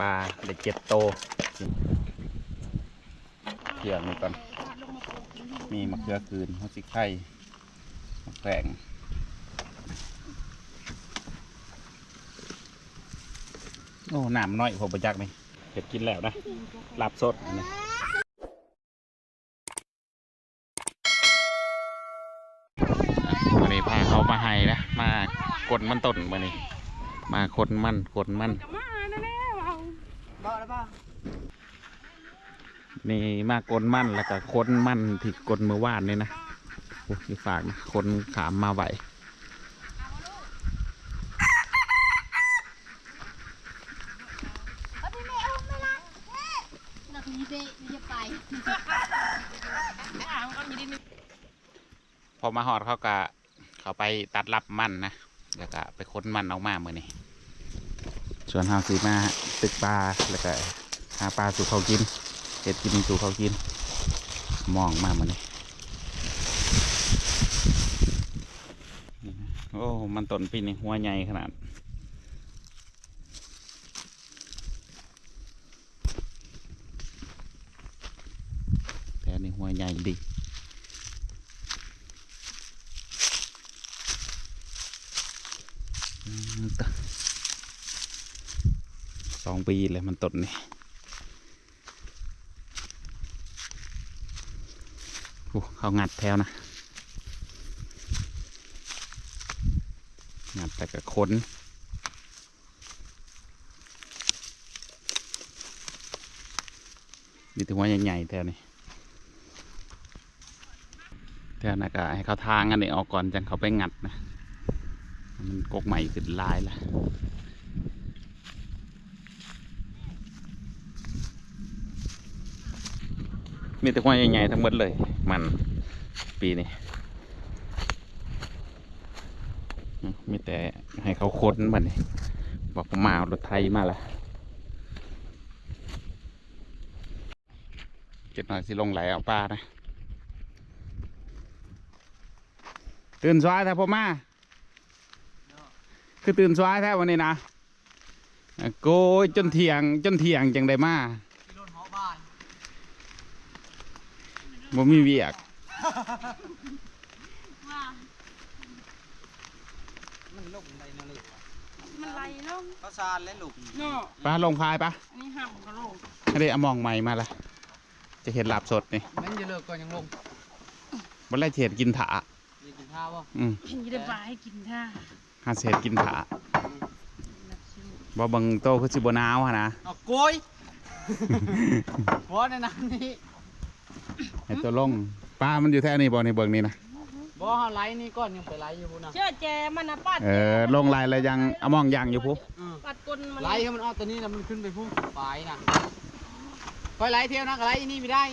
ปลาเด็กเจ็ดโตเกี่ยงนี่ก่อนมีมะเขือคืนหัวสิไข่มะแขงโอ้หน้ำน้อยผมประจักษ์นี่เก็บกินแล้วนะลาบสดอันนี้วันนี้พาเขามาให้นะ มากดมันต้นมานี่มาคนมันกดมันๆเอา บอกแล้วป่ะ นี่มากลมั่นแล้วก็คนมั่นที่กลมือวานนี่นะโอ้ยฝากนะคนขามมาไหวพอมาหอดเขาก็เขาไปตัดรับมั่นนะแล้วก็ไปค้นมั่นออกมาเมื่อนี้ส่วนเฮาสีมาตึกปลาแล้วก็หาปลาสู่เขากิน เห็ดกินสู่เขากิน มองมาเมื่อนี้นี่โอ้ มันต้นปีนี้หัวใหญ่ขนาด แต่นี่หัวใหญ่ดีสองปีเลยมันต้นนี่ อ้เขางัดแถวนะ งัดแต่กับคนมีแต่หัวใหญ่ๆแถวนี้เดี๋ยวนะก็ให้เขาทางอันนี้ออกก่อนจังเขาไปงัดนะ มันกกใหม่ขึ้นลายล้วมีแต่หัวใหญ่ๆทั้งหมดเลย มันปีนี้มีแต่ให้เขาค้นมันบอกผมมาเอารถไทยมาละเก็บหน่อยสิลงไหลเอาปลานะ ตื่นสายแท้พ่อมา คือตื่นสายแท้วันนี้นะ โกยจนเทียงจนเทียงจังได้มา ที่รถหอบ้าน บ่มีเวียก ว่ามันลงในนาฬิกามันไหลลงเขาซานและหลุมเนาะปลาลงพายปะอันนี้ห้ามกระโหลกให้ได้เอามองใหม่มาละจะเห็นลาบสดนี่แม่นจะเลิกก่อนยังลงวันแรกเห็ดกินถามีกินข้าวป่ะอืมเห็นอยี่ได้ปลาให้กินท่าหาเศษกินถาบ่เบังโตคือสิบ่หนาวหะนะ เอาโกยหัวในน้ำนี่ ให้ตัวลงปลามันอยู่แท้นี่บ่ในเบิ่งนี่นะบ่เฮาไล่นี่ก่อนยังไปไล่อยู่พุ่นน่ะเชื่อแจมันนะปัดเออลงลายแล้วยังเอามองยางอยู่พุอืมปัดกลมันไล่ให้มันเอาตัวนี้แล้วมันขึ้นไปพุ่งไปน่ะคอยไล่เที่ยวนะก็ไล่นี่ไม่ได้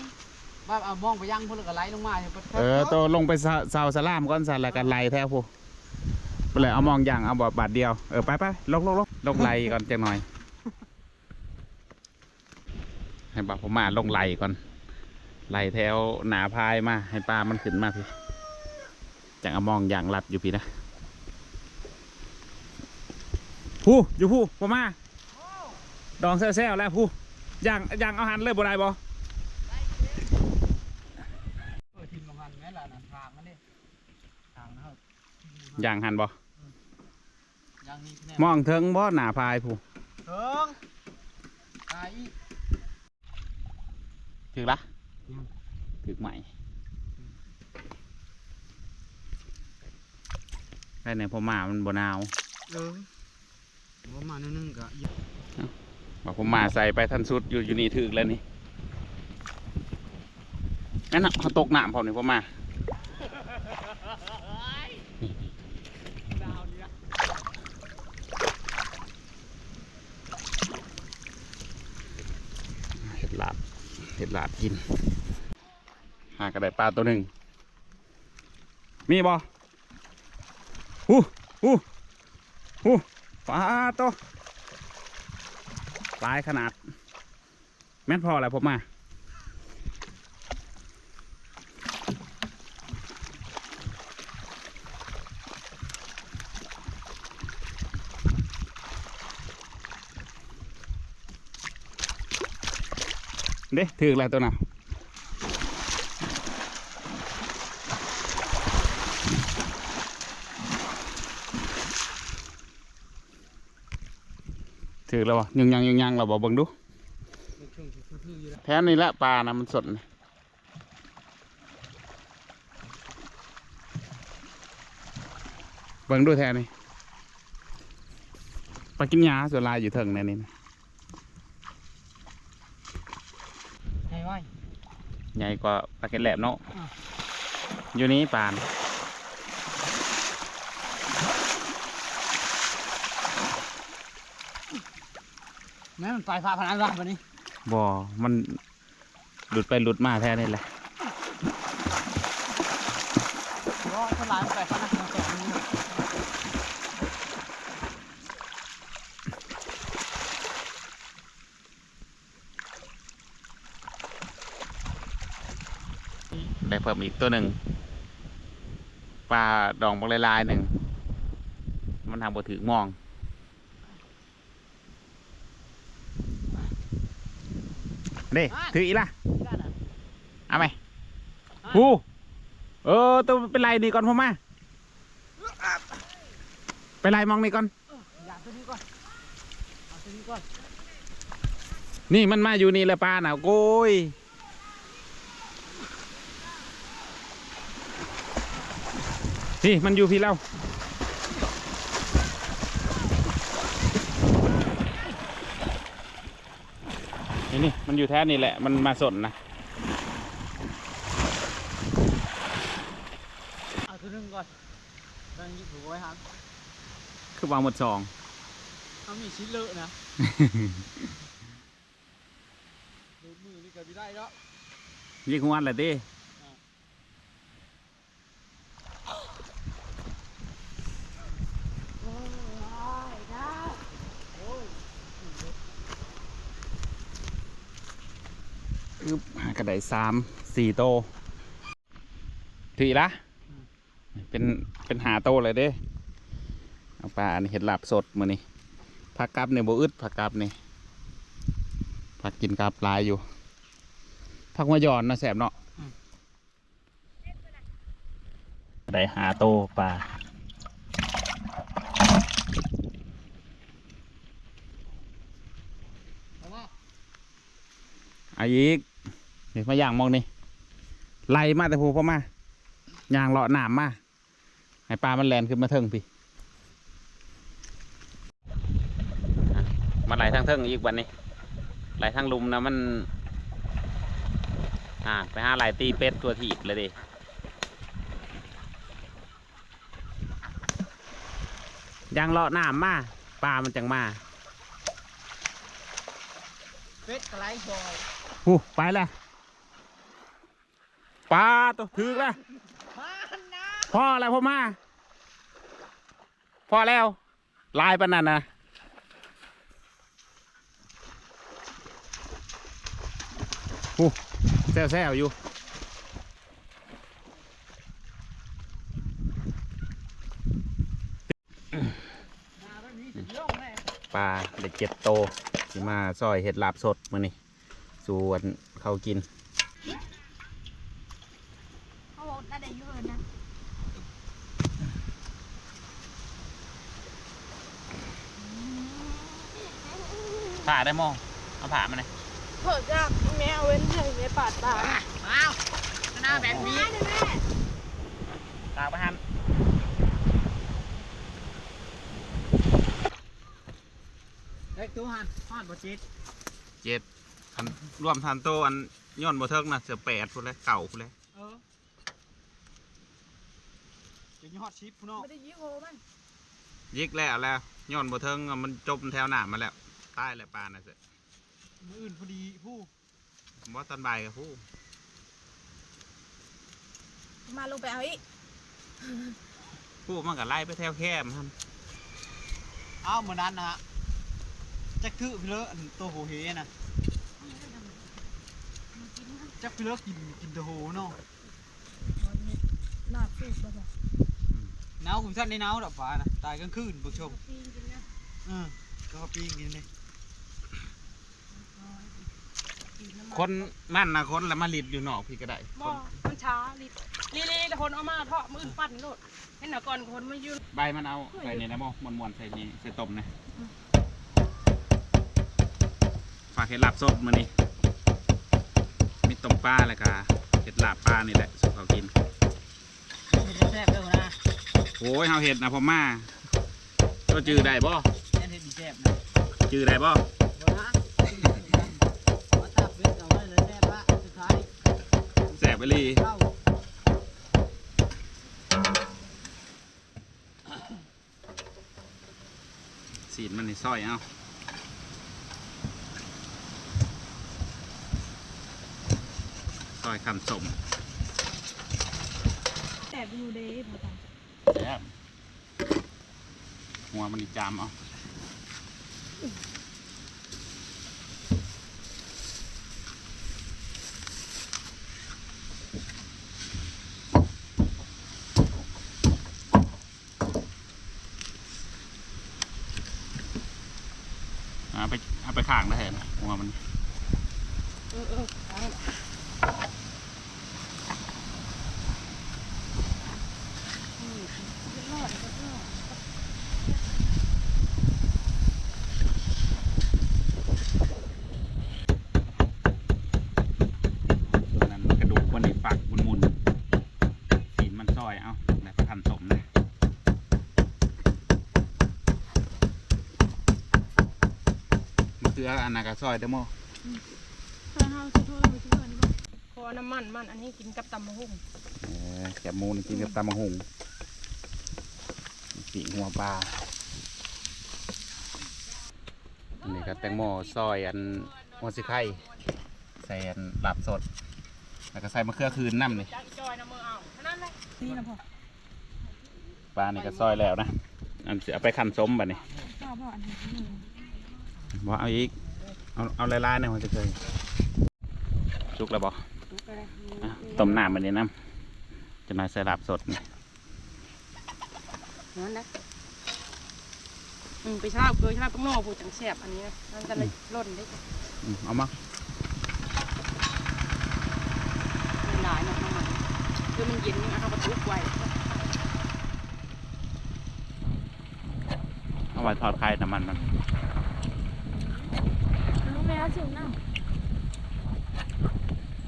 ว่าเอามองไปยังพุ่นแล้วก็ไล่ลงมาเห็นปะเออตัวลงไปซาซาวสลามก่อนสั่นแล้วกันไล่แท้พุไปเลยเอามองยางเอาบ่บาทเดียวเออไปไปลงลงลงลงไล่ก่อนจังหน่อยให้บอกผมมาลงไหลก่อน ไหลแถวหนาพายมา ให้ปลามันขึ้นมาพี่จังเอามองอย่างรัดอยู่พี่นะผู้อยู่ผู้ผมมาดองแซ่ๆแล้วผู้ย่างย่างเอาหันเลยบ่ได้บ่เออทิมลงหันแม่นล่ะนั่นทางมันนี่ทางนะครับย่างหันบ่ยางนี้แน่มองเทิงบ่หนาพายผู้เถิงตายอีกถึกละอืม ถึกใหม่ได้ในพอมามันบ่หนาวเออประมาณนึงก็บอกผมมาใส่ไปทันสุดอยู่อยู่นี่ถึกแล้วนี่นั่นน่ะเขาตกน้ำพร้อมนี่ผมมาเห็ดลาบเห็ดลาบกิน หากระไดปลาตัวหนึ่ง มีบ่หูหูหูปลาตัวปลายขนาด แม่นพออะไรผมมาเด้ถืออะไรตัวน่ะ ถือแล้ววะยังยังยังยังเราบอกเบิ่งดูมันช่วงคือๆอยู่แล้วแท้นี่แหละปลานะมันสดนะเบิ่งดูแท้นี่ปลากินหญ้าส่วนลายอยู่เถิงในนี่นะให้ไว้ใหญ่กว่าปลาเก็ดแหลบเนาะอ่าอยู่นี้ปลานะ แม่มันปลายฟ้าพนันวะวันนี้บ่มันหลุดไปหลุดมาแท้นี่แหละรอคนหลายมันปลายฟ้าพนันสองมือได้เพิ่มอีกตัวหนึ่งปลาดองบางลายหนึ่งมันทำบ่ถือมอง เด้ถืออีกละด้านน่ะเอาไหมฮูเออตัวเป็นไรนี่ก่อนพ่อมาไปไล่มองนี่ก่อนอย่าตัวนี้ก่อนเอาตัวนี้ก่อนนี่มันมาอยู่นี่แหละปลาน่ะโก้ยนี่มันอยู่พี่เล่า นี่มันอยู่แท้นี่แหละ มันมาสนนะเอาตัวหนึงก่อนตอนนี้ถูกไว้ครับคือวางหมดสองเอามีชิ้นเลอะนะดูมือนี่ก็ไม่ได้แล้วยิงหัวแหละดิ หากระไดสามสี่โตถืออีละเป็นเป็นหาโตเลยเด้เอาปลาอันนี้เห็ดลาบสดมือนี่ผักกับเนี่ยโบอึดผักกับนี่ผักกินกับลายอยู่ผักมะยอนนะแสบเนาะได้หาโตปลาอามาเอาอีก เดี๋ยวมาย่างมองนี่ไล่มาแต่พูพ่อมาย่างเลาะหนามมาให้ปลามันแลนขึ้นมาเทิงพี่อะมาไหลทางเทิงอีกวันนี้ไหลทางลุมนะมันอ่าไปหาไหลตีเป็ดตัวถีบเลยดิย่างเลาะหนามมาปลามันจังมาเป็ดกระไรซอยหูไปแล้ว ปลาตัวถือแล้วมานะพ่ออะไรพ่อมาพ่อแล้ว ลายปานนันนะหูแซวแซวๆอยู่มาไม่มีสิย่องแน่ปลาเด็กเจ็ดโตสิมาซอยเห็ดลาบสดมือนี่ส่วนเขากิน เขาบอกน่าได้เยอะนะผ่าได้มองเอาผ่ามาเลยเพิ่งจะแมวเว้นเฉยในปาดตาอ้าวหน้าแบบนี้แม่แม่ตากไปหันเด็กตัวหันหันบ่จิตเจ็ดอันรวมทันโตอันย้อนบ่เทิงนะเสือแปดพูดเลยเก่าพูดเลย เออจะยอดชิปพุ่นเนาะไม่ได้ยิงโหมันยิกแล้วแล้วย้อนบ่เทิงอะมันจมแถวหน้ามาแล้วตายแล้วปลาน่ะเสือมืออื่นพอดีผู้ผมว่าตอนบ่ายกับผู้มาลงไปเอาอีกผู้มันก็ไล่ไปแถวแคมครับอ้าวเหมือนนั้นนะฮะจักคือพี่เลอะอันตัวโหเฮนะจักพี่เลอะกินกินตัวโหเนาะหน้าฟูกบ่ หนาวคุณสั้นในหนาวดอกฟ้านะตายกลางคืนผู้ชมปีนกันนะเออก็ปีงกินเลยปีนน้ำคนนั่นนะคนแล้วมาลิดอยู่นอกพี่ก็ได้บ่มันช้าลิลีลีแต่คนเอามาเทาะมืออื่นปั้นโลดเห็นหน่ะก่อนคนมายืนใบมันเอาใส่ในน้ำมันมวนๆใส่นี่ใส่ต้มนะฝากเห็ดลาบสดมานี่มีต้มปลาแล้วก็เห็ดลาบปลานี่แหละสุกเขากินเห็ดแซ่บเด้อนะ โอ้ยเฮาเห็ดนะพ่อมาก็จื้อได้บ่เห็ดดีแซ่บนะจื้อได้บ่บ่นะว่าตับเวทเอาไว้เลยแซ่บละสุดท้ายแสบไปเลยเข้าสีนมันในซอยเอาซอยคำสม แต่ดูเด้พอตา แซ่บ หัวมันนี่จามเอาเอาไปเอาไปข้างได้เหรอหัวมัน เออเออมเรียบร้อยเรียบร้อย ตัวนั้นกระดูกมันในฝักมันมุนสีนมันซอยเอาแล้วก็ทำสมนะมะเขื ออันนั้นก็ซอยเด้อโมถ้าเฮาสิโทษไปที่ว่านี่บ่ขอน้ำมันมันอันนี้กินกับตำมะฮุ่งเออแกบหมูนี่กินกับตำมะฮุงปีกหัวปลาอันนี้ก็แตงโมซอยอันหัวสิไข่ใส่อันลาบสด แล้วก็ใส่มะเขือคืนน้ำนี่จักจอยน้ำมือเอาเท่านั้นเลยนี่นะพ่อปลานี่ก็ซอยแล้วนะอันสิเอาไปขันส้มบัดนี้พ่อพ่ออันนี้นี่บ่เอาอีก เอาเอาลายๆหน่อยหัวจะเคยชุกแล้วบ่ดูไปเลยอะต้มน้ำมันนี้น้ำจะนายใส่ลาบสดนี่นั่นนะอืมไปชาบเคยชาบต้องโน่ผู้จังแสบอันนี้นะมันจะเลยล่นได้อืมเอามาหลายๆนะมันคือมันเย็นนี่เอาไปทุกไว้เอาไว้ทอดไข่น้ำมันมัน รู้ไหมว่าถึงน้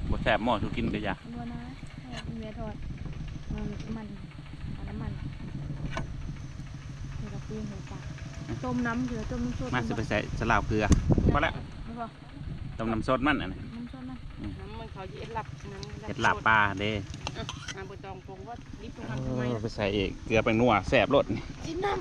บ่แสบหม้อทุกกินก็อยาำนัวนะเมียทอดมันมันเอาน้ำมันเดี๋ยวเราปีนหัวปลาต้มน้ำเถือต้มน้ำสดมาสิไปใส่สลาวเกลือพอแล้วไม่พอต้มน้ำสดมันอันนี้น้ำสดนะน้ำมันเขาจะเอ็ดหลับนั้นเห็ดลาบปลาเด้อะอ่าบตองปรุงว่ารีบตรงเอนั้นทำไมอไปใส่อีกเกลือไปนัวแสบรสนี่ ชิ้นน้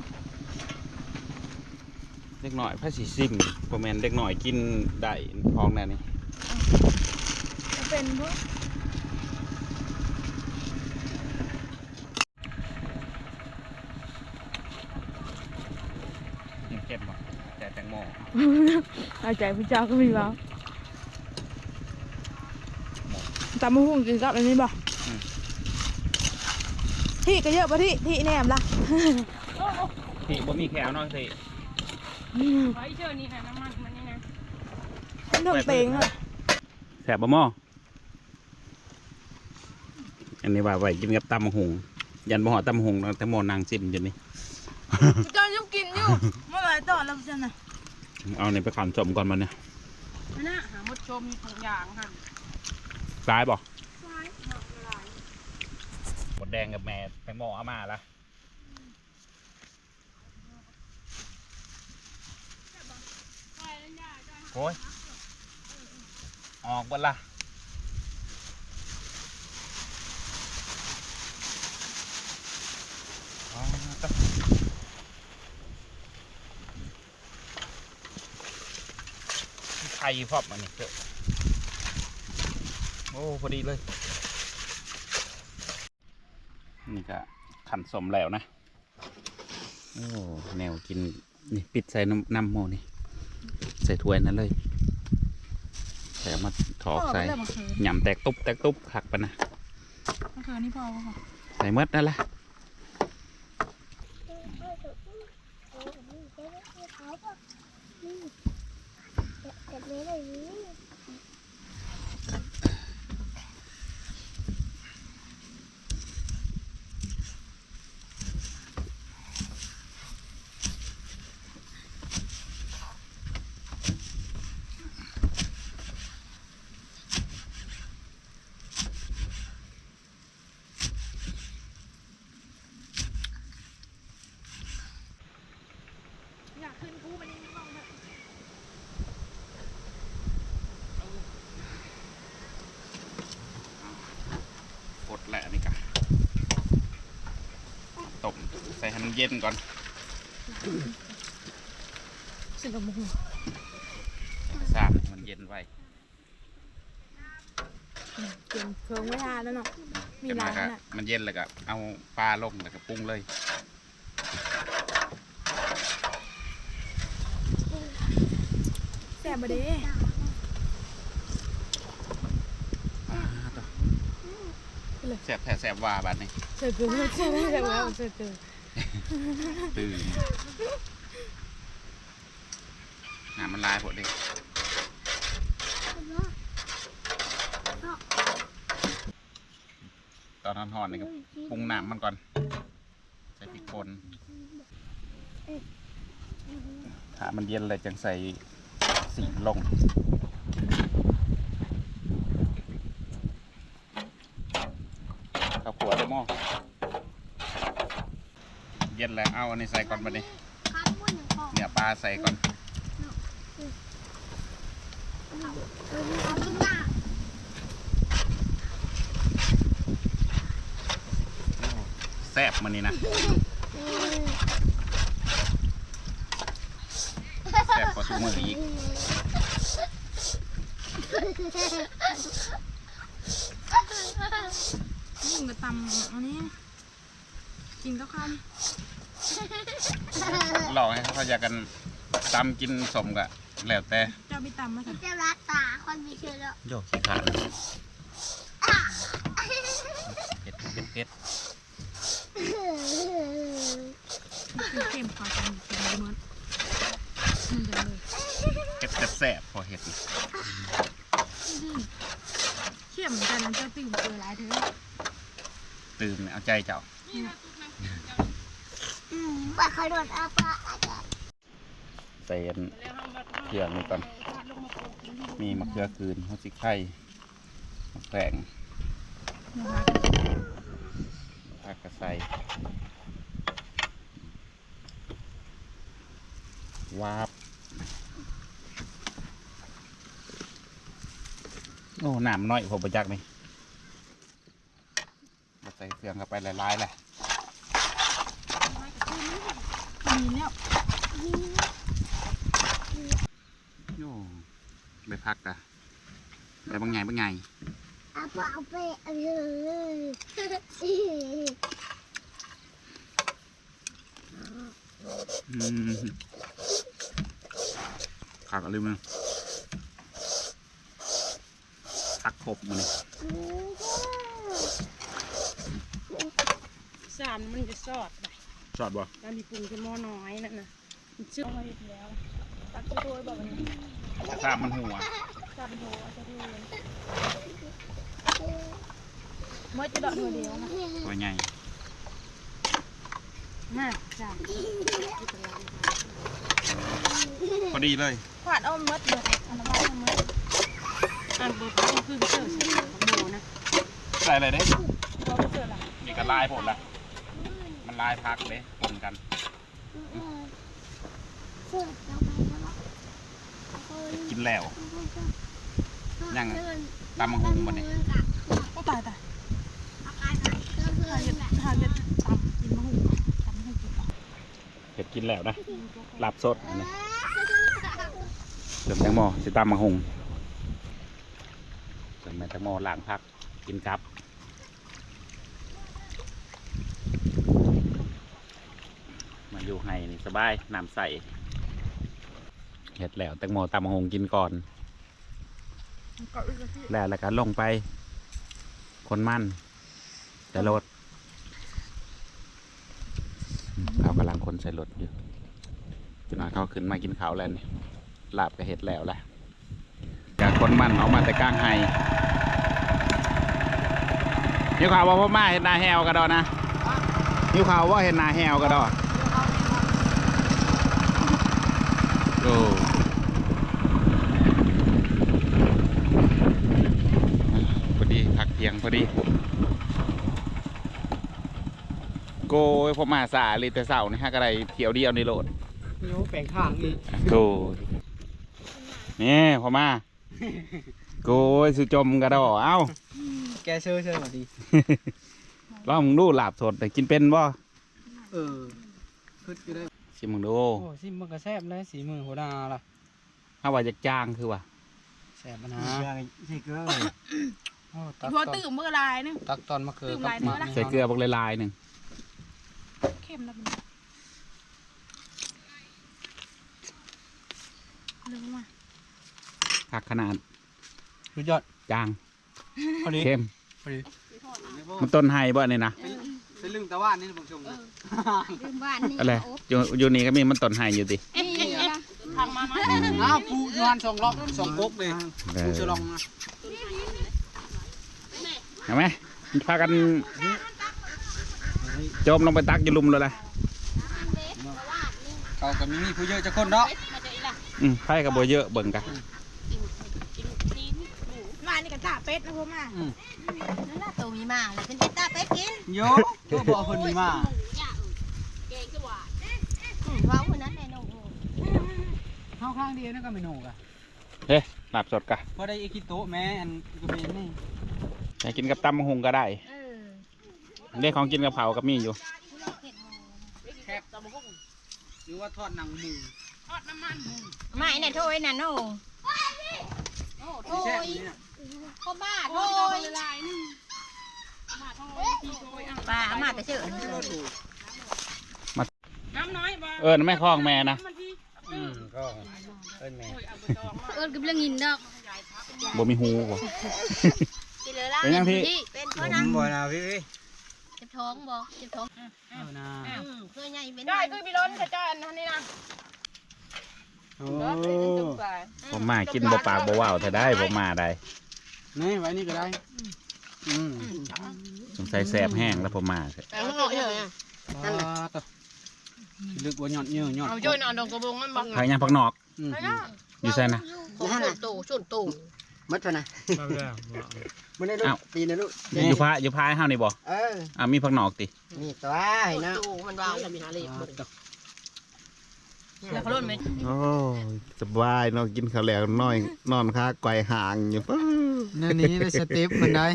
เล็กหน่อยพระสีซิมประมาณเล็กหน่อยกินได้พองแน่นี่ำจะเป็นพวกกินเค็มบ่แต่แตงโมอาใจพี่เจ้าก็มีบ้างตำมะฮุ่งกินกับอันนี้บ่ที่ก็เยอะป่ะที่ที่แนมล่ะที่บ่มีแขวเนาะสิ ไว้เชื่อนี่ค่ะน้ำมันมันนี่นะมันถึงเต็งอะแสบบ่หม้ออันนี้ว่าไว้กินกับตำบักหุงยันบ่หอตำบักหุงแตงโมนางซิมอยู่นี่เจ้ายังกินอยู่เมื่อไหร่ต่อแล้วจะน่ะเอาเนี่ยไปขันสมก่อนมันเนี่ยนั่นนะหามดชมมีถุงยางค่ะตายบ่หมดแดงกับแม่แตงโมเอามาละ โอ้ย ออกบนละไข่พอบมันนี่เถอะโอ้ พอดีเลย นี่ก็ขันสมแล้วนะ โอ้ แนวกิน นี่ ปิดใส่น้ำน้ำโมนี่ ส่ถ้วยนั่นเลยใส่เอามาถอกใส่เริ่มมาคืนหย่ำแตกตุ๊บแตกตุ๊บหักไปนะมาคืนนี่พอป่ะใส่หมดนั่นแหละมัน เย็นก่อนสึกกับมุงสร้างให้มันเย็นไว้เตรียมเครื่องไว้ทานแล้วเนาะมีจะร้ามานก็น่ะมันเย็นแล้วก็เอาปลาลงแล้วก็ปรุงเลยแซ่บบ่เด้แสบแท้แสบว่าบัดนี้เสือเกินแซ่บแซ่บแล้วเสือเกิน ตื่นน้ำมันลายพอดีตอนห่อนๆนี่ก็ปรุงน้ำมันก่อน ใส่พริกป่นถ้ามันเย็นเลยจังใส่สีลง ข้าวขัวได้หม้อ เย็นแล้วเอาอันนี้ใส่ก่อนบัดนี้เนี่ยปลาใส่ก่อนแซ่บมันนี่นะแซ่บกว่าทุกมืออีกนี่ก็ตำอันนี้กินก็ คลองให้เขาอยากกันตำกินสมกะแล้วแต่ำเจ้าไม่ตำมาค่ะจะรักษาคนมีเชื้อแล้วโยกขี้ขาดเผ็ดเผ็ดเผ็ดเข้มๆขอจังกินเลยมันมันจะเลยเผ็ดแซ่บๆพอเห็ดนี่เข้มกันเจ้าตื่นเจอหลายเถอะตื่นเอาใจเจ้าอืม ว่าเขาโดนอาปาอาจารย์ใส่อันเครื่องนี่ก่อน มีมะเขือคืนหัวสิไข่มะแขงนะคะผักกระใส่วาบ โอ้หนามน้อยผมประจักษ์นี่มาใส่เครื่องเข้าไปหลายๆแหละ มีแล้วโย่ไปพักกะไปบางไงบางไงอาปาเอาไปเอาเลยอืมขาดอะไรมึงพักครบมันนี่สารมันจะสอดไป สอดบ่แล้วมีปรุงเป็นหม้อน้อยนั่นน่ะมันชื่อเอามาอีกแล้วตักโดยบอกวันนี้ถ้ามันหัวจับโดยจะดูเมื่อจะดอกหัวเดียวนะตัวใหญ่น่าจ้ะพอดีเลยขวาดเอาเมื่อเลยอันนั้นเอาเมื่ออันเบอร์ต้องคือเจอเส้นของโมนะใส่อะไรเด้เราไปเจอละนี่ก็ลายผมละ มันลายพักเด้ปนกันกินแล้วยังอะตำมะฮุงบ่เนี่ยก็ตายตายหาเห็ดหาเห็ดตำกินมะฮุงตำมะฮุงกินต่อเห็ดกินแล้วนะลาบสดอันนี้เติมแตงโมสิตำมะฮุงเติมแตงโมล้างพักกินกับ มา อยู่ให้นี่สบายน้ำใสเห็ดแล้วแตงโมตำมะฮุงกินก่อนก็อึกกระแล้วแล้วก็ลงไป คนมันแต่รถเขากำลังคนใส่รถอยู่จุนาเขาขึ้นมากินข้าวแล้วนี่ลาบก็เห็ดแล้วแหละจากคนมันเอามาแต่กลางไฮยิวข่าวว่าพ่อมาเห็ดนาแฮวกระดอนะยิวข่าวว่าเห็ดนาแฮวกระดอ โอ้พอดีพักเที่ยงพอดี โกยพอมาสาลิแต่เสานี่ฮะกระไรเที่ยวเดียวในโหลดโยแปลงข้างอีกโกยนี่พอมา โกยสุจมกระดอเอ้า แกเชื่อเชื่อมาดีลองมึงดูหลาบสดแต่กินเป็นบ่เออขึ้นอยู่ได้ ชิมมึงดูโอ้สิมันก็แซ่บเลยสีมือหัวหน้าล่ะถ้าว่าจะจางคือว่าแซ่บมันนะใช่เกลือโอ้ตักพอตอนตื่นเมื่อไรนึง ตักตอนมะเขือตื่มกับหลายหมื้มัอกละ ใส่เกลือบักลายๆหนึ่งเข้มแล้วมันเรื่องมาคักขนาดสุดยอดจางพอดีเข้มพอดีมันต้นไฮบ่เนี่ยนะ เป็นลืมตะวันนี่บางชมลืมบ้านนี่อะไรอยู่อยู่นี่ก็มีมันต้นไฮอยู่ดิเอ๊ะเอ๊ะเอ๊ะทางมาไหมอ้าวปูยวนสองล็อกสองก๊กเลยเอปูอจะลองนะเห็นไหมพากันโจมลงไปตักอยู่ลุมเลยล่ะเขาก็มีมีผู้เยอะจะคนเนาะอืมไผ่กับบัวเยอะเบิ่งกันมานี่กัน ตาเป็ดนะพ่อมานั่นน่ะตัวมีมาเลยเป็นตาเป็ดกินโยก็บอกคนนี้มาอืมว้าวคนนั้นแน่นอนเข้าข้างเดียวนั่นก็ไม่หนูกะเฮ้ยหลับสดกะพอได้เอกิโตะแม่อันก็เป็นนี่อยากกินกับตำมะฮุงก็ได้เออเรื่องของกินกับเผากับมีอยู่แคบหรือว่าทอดหนังหมู ไม่น่ะโทยน่ะโน่แซ่บนี่น่ะก็บ้าโทโอ้ยยลาย นึงมาทองพี่โอยอะป้าอามาแต่เชื่อน้ำน้อยบ่เออนั่นแม่คลองแม่นะมันที่อืมก็เอิ้นแม่เอิญกับเรื่องงินดอกบ่มีหูบ่เป็นยังพี่เป็นเพราะนังบ่นะพี่เจ็บท้องบ่เจ็บท้องเอานะอืมเคยใหญ่เป็นได้คือพี่ล้นขจรนะนี่นะโอ้ผมมากินบ่ปากบ่ว่าวถ้าได้ผมมาได้ นี่ไว้นี่ก็ได้ อืมสงสัยแสบแห้งแล้วผมมาเถอะแต่ข้างนอกเลยอะนั่นแหละลึกว่าหยอดเยอะหยอดเอาโยนเอาดองกระบงมันบังผักยังผักนอก อืมไปนะอยู่ไสนะส่วนโตส่วนโตมัดไปนะมันได้ลูกตีนะลูกอยู่พระอยู่พายเฮานี่บ่เอออะมีผักนอกตินี่ตัวไอ้นะโตมันวางแล้วมีหาเลขอ่าต่อ แล้วเขาล้นไหมโอ้สบายเนาะกินข้าวแล้วน้อยนอนค้าไกวห่างอยู่นั่นนี่ได้สเต็ปมันได้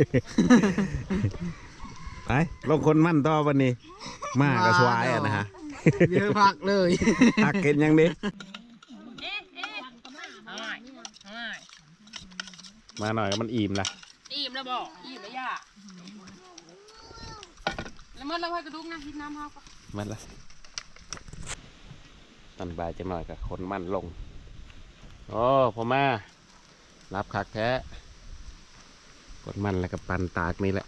ไปลงคนมั่นต่อวันนี้ มาก็สวายอะนะฮะเยอะพักเลยหักเก็นยังดิง่ายง่ายมาหน่อยก็มันอิ่มละอิ่มแล้วบอกอิ่มแล้วย่าแล้วเมื่อเราให้กระดุกนะคิดน้ำเฮาก็มันละ ตอนบ่ายจะหน่อยกับคนมั่นลงโอ้พ่อมารับคักแท้กดมันแล้วก็ปันตากนี่แหละ